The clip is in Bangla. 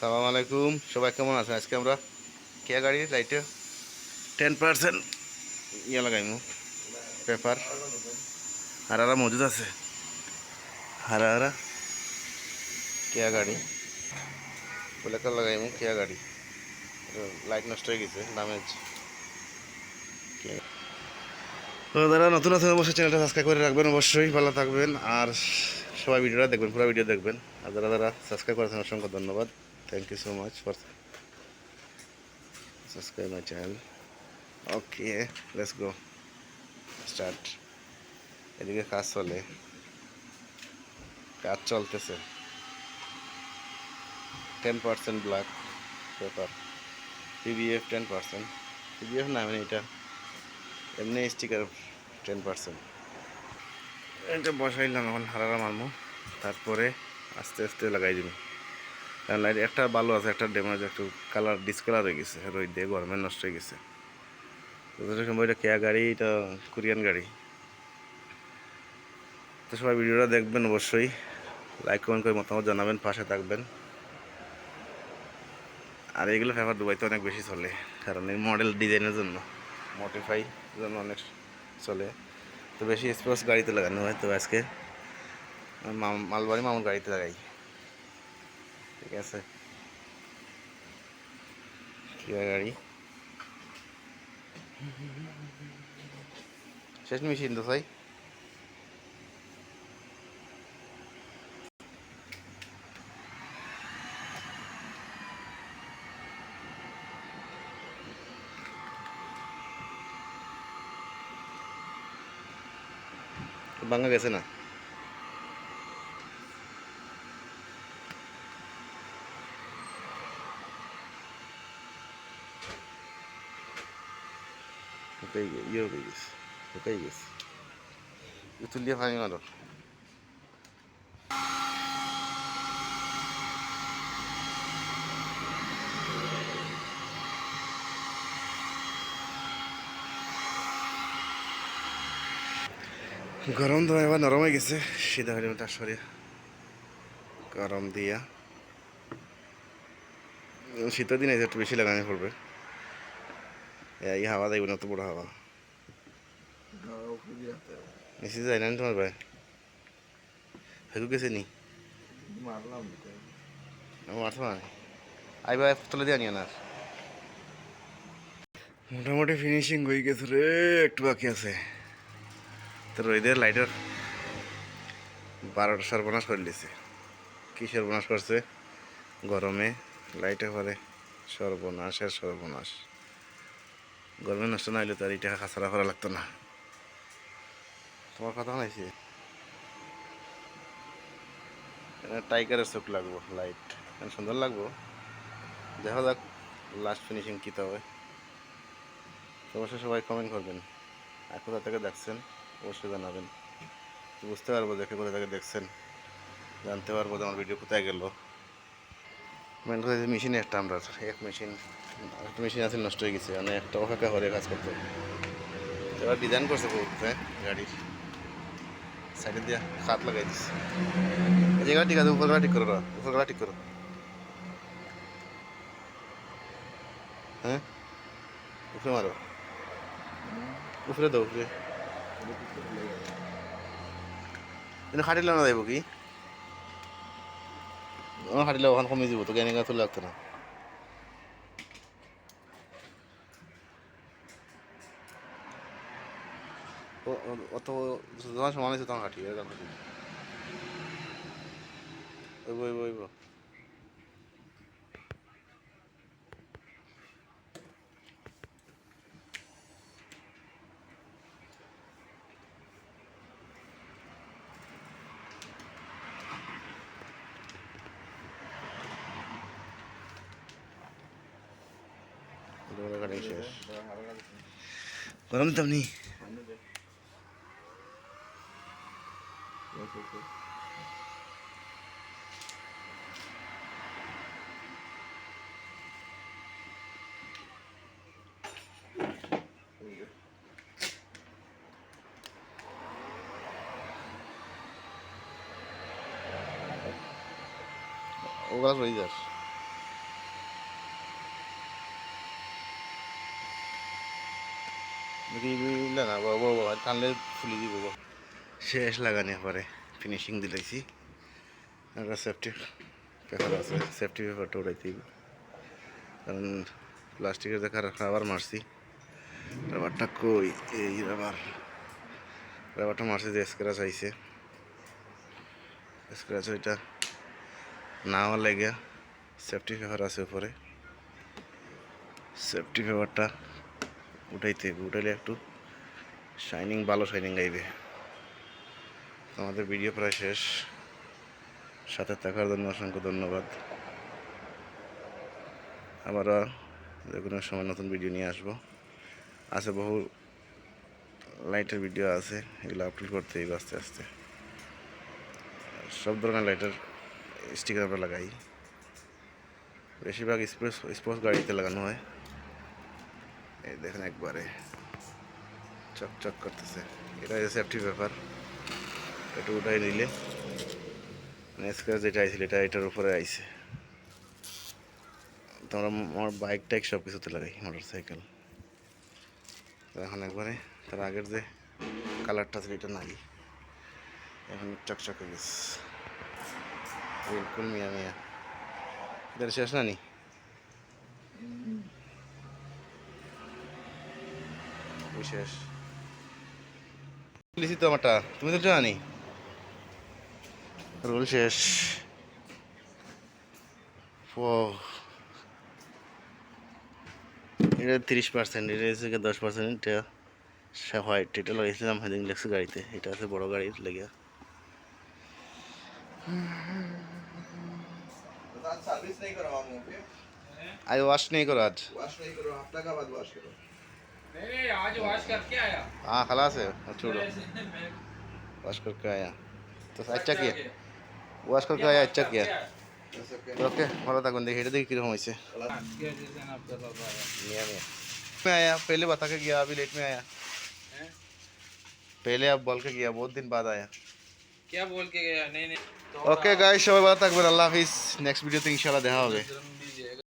সালাম আলাইকুম। সবাই কেমন আছেন? আজকে আমরা কেয়া গাড়ি লাইটে টেন পার্সেন্ট ইয়ে লাগাইমু পেপার। হারারা মজুদ আছে। হারা হারা কেয়া গাড়ি বলেকার লাগাইমু কেয়া গাড়ি? লাইট নষ্ট হয়ে গেছে ড্যামেজ তো যারা নতুন নতুন অবশ্যই চ্যানেলটা সাবস্ক্রাইব করে রাখবেন অবশ্যই ভালো থাকবেন। আর সবাই ভিডিওটা দেখবেন পুরো ভিডিও দেখবেন। আর যারা যারা সাবস্ক্রাইব করেছেন অসংখ্য ধন্যবাদ। Thank you so much for subscribe my channel okay let's go start এদিকে কাজ চলে। কাজ চলতেছে। Ten percent black pepper PBF ten percent PBF না মানে এটা এমনি স্টিকার টেন পার্সেন্ট এটা বসাইলাম, এখন হারারা মারমু তারপরে আস্তে আস্তে লাগাই দিব। লাইট একটা ভালো আছে, একটা ড্যামেজ একটু কালার ডিসকালার হয়ে গেছে, রোদ দিয়ে গরমে নষ্ট হয়ে গেছে। সম্ভব এটা কেয়া গাড়ি, এটা কোরিয়ান গাড়ি। তো সবাই ভিডিওটা দেখবেন অবশ্যই লাইক কমেন্ট করে মতামত জানাবেন, পাশে থাকবেন। আর এগুলো ফেভার দুবাইতে অনেক বেশি চলে, কারণ এই মডেল ডিজাইনের জন্য মডিফাই জন্য অনেক চলে। তো বেশি স্পোর্টস গাড়িতে লাগানো হয়, তো আজকে মালবাড়ি মামুর গাড়িতে লাগাই। ঠিক আছে। কিয়া গাড়ি? শেষ মেশিন তো তাই ভাঙা গেছে না? শুকাই গে- ইয়ে গেছে শুকাই গেছে উতুল দিয়ে ভাঙি মারো গরম তো এবার নরম হয়ে গেছে সিধা হয়ে তার সরে গরম দিয়া শীতের দিনে একটু বেশি লাগানো পড়বে এই হাওয়া দেবে না তো বড় হাওয়া। নিচে যায় না তোমার ভাই? হেগু গেছে নি? মারলাম আমার না আইবা তুলে দিয়ে আনিও না। মোটামুটি ফিনিশিং হয়ে গেছে রে একটু বাকি আছে। তো রোদের লাইটের বারোটা সর্বনাশ করে দিয়েছে কী সর্বনাশ করছে? গরমে লাইটে পরে সর্বনাশের সর্বনাশ। গরমে নষ্ট না হইলে তো আর এটা খাসারা করা লাগতো না। তোমার কথা শোনাইছি টাইগারের চোখ লাগবো লাইট সুন্দর লাগবো। দেখা যাক লাস্ট ফিনিশিং কী হবে তো অবশ্যই সবাই কমেন্ট করবেন। আর কোথা থেকে দেখছেন অবশ্যই জানাবেন। বুঝতে পারব দেখে কোথা থেকে দেখছেন। জানতে পারব যে আমার ভিডিও কোথায় গেল। মেন কথা মেশিন একটা আমরা, এক মেশিন একটা মেশিন আছে, নষ্ট হয়ে গেছে মানে একটা ওখানে হরে কাজ করতো। এবার ডিজাইন করছে বহুত হ্যাঁ গাড়ির। সাইডে দিয়ে খাত লাগাই দিচ্ছে এই জায়গাটা ঠিক আছে উপরবেলা ঠিক করো না উপরবেলা ঠিক করো। হ্যাঁ? উপরে মারো। উপরে দাও, উপরে। খাটিলে না যাইব কি? খাটিলে ওখান কমে যাব তো জ্ঞানী গাছ লাগতো না। অত সমান আছে তখন খাটি এরকম হাঁটি। ওইব ওইব কাটিং শেষ গরম তো নেই ওগুলো রয়ে যাস ফুলি দিব শেষ লাগানি পরে ফিনিশিং দিলাইছি একটা সেফটি পেপার আছে সেফটি পেপারটা উড়াইতে কারণ প্লাস্টিকের দেখার রাবার মারছি। রাবারটা কই? এই রাবার রাবারটা মারছি যে স্ক্র্যাচ আইছে। স্ক্র্যাচ ওইটা না হওয়ার লেগে সেফটি পেপার আছে উপরে। সেফটি পেপারটা উঠাইতে হইব। উঠাইলে একটু শাইনিং ভালো শাইনিং গাইবে। আমাদের ভিডিও প্রায় শেষ। সাথে থাকার জন্য অসংখ্য ধন্যবাদ। আবারও যে কোনো সময় নতুন ভিডিও নিয়ে আসব। আছে বহু লাইটের ভিডিও আছে, এগুলো আপলোড করতে হইব আস্তে আস্তে। সব ধরনের লাইটের স্টিকার আমরা লাগাই। বেশিরভাগ স্পোর্টস স্পোর্টস গাড়িতে লাগানো হয়। এই দেখেন একবারে। চকচক করতেছে। এটা সেফটি ব্যাপার। একটু উঠাই নিলে। মানে স্ক্র্যাচ যেটা আইছিল, এটা এটার উপরে আইছে। তোমরা আমার বাইক টাইক সব কিছুতে লাগাই মোটর সাইকেল এখন একবারে, তার আগের যে কালারটা ছিল এটা নাই এখন চকচক হয়ে গেছে। বিলকুল মিয়া মিয়া। এটা শেষ না নি বিশেষ। লিছি তো আমারটা। তুমি তো জানি রোল শেষ। এটা তিরিশ পার্সেন্ট এটা এসে দশ পার্সেন্ট এটা সে হোয়াইট এটা লাগিয়েছিলাম হেদিন লেগছে গাড়িতে। এটা আছে বড় গাড়ির লেগে আজ ওয়াশ নেই করো আজ। ওয়াশ নেই করো হাফ টাকা বাদ ওয়াশ করো। आज वॉश करके आया हाँ खलास है छोड़ो ऐसे मैं- वॉश करके आया तो अच्छा किया ওয়াশ করকে আয়া আচ্ছা কিয়া ऐसे के ওকে ভালো থাকুন দেখি এটা দেখি কিরকম হয়েছে क्या जैसे ना आपका बाबा आया मियाँ मियाँ मैं आया पहले बता के गया अभी लेट में आया हैं? पहले आप बोल के गया बहुत दिन बाद आया क्या बोल के गया नहीं नहीं तो ওকে গাইস সবাই ভালো থাকবেন আল্লাহ হাফিজ নেক্সট ভিডিওতে ইনশাআল্লাহ দেখা হবে जन्मदिन